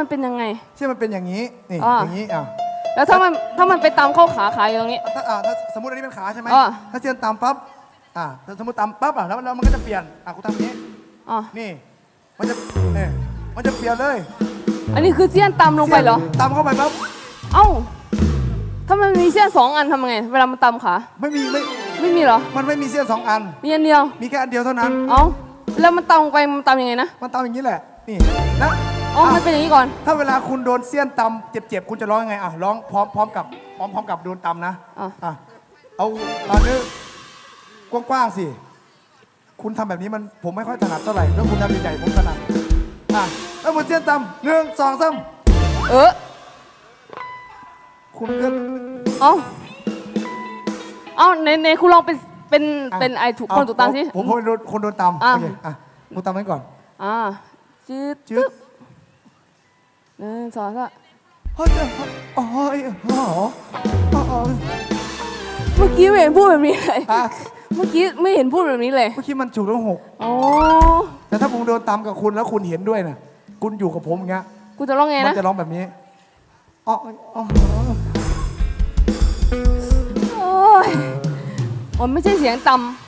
มันเป็นยังไง เสี้ยนมันเป็นอย่างนี้นี่อ่าอย่างนี้อะแล้วถ้ามันถ้ามันไปตามเข้าขาขาอยู่ตรงนี้ ถ้าอ่าถ้าสมมติอันนี้เป็นขาใช่ไหมอ่าถ้าเสี้ยนตามปั๊บอ่าถ้าสมมติตามปั๊บอะแล้วแล้วมันก็จะเปลี่ยนอะกูทำอย่างนี้อ๋อนี่ มันจะเนี่ยมันจะเปลี่ยนเลยอันนี้คือเสี้ยนตามลงไปเหรอ ตามเข้าไปปั๊บเอ้าถ้ามันมีเสี้ยนสองอันทำไง เวลามันตามขา ไม่มีไม่ไม่มีเหรอ มันไม่มีเสี้ยนสองอัน มีอันเดียว มีแค่อันเดียวเท่านั้น เอ้าแล้วมันตามลงไปมันตามยังไงนะ มันตามอย่างนี้แหละ นี่นะ อ๋อมันเป็นอย่างนี้ก่อน ถ้าเวลาคุณโดนเสี้ยนตำเจ็บๆ คุณจะร้องยังไงอะร้องพร้อมพร้อมกับพร้อมพร้อมกับโดนตำนะอะ อะเอาเอาเนื้อกว้างๆสิ คุณทำแบบนี้มันผมไม่ค่อยถนัดเท่าไหร่แล้วคุณทำใหญ่ๆผมถนัดอะแล้วมันเสี้ยนตำหนึ่งสองสามเออคุณก็เอ้าเอ้าในในคุณลองเป็นเป็นอะเป็นไอถูกเาคนถูกตามสิ ผมผมเป็นคนโดนตำอะ โอเคอะคุณตำไว้ก่อนอ่าจืดจืด หนึ่งสองสามเฮ้ยโอ้ยโอ้โหโอ้ยเมื่อกี้ไม่เห็นพูดแบบนี้เลยอะเมื่อกี้ไม่เห็นพูดแบบนี้เลย เมื่อกี้มันจุกแล้วหก อ๋อ แต่ถ้าผมโดนตำกับคุณแล้วคุณเห็นด้วยนะคุณอยู่กับผมอย่างเงี้ย กูจะร้องไงมันะนจะร้องแบบนี้อ๋ออ๋อโอ้ยอ๋อไม่ใช่เสียงต่ำ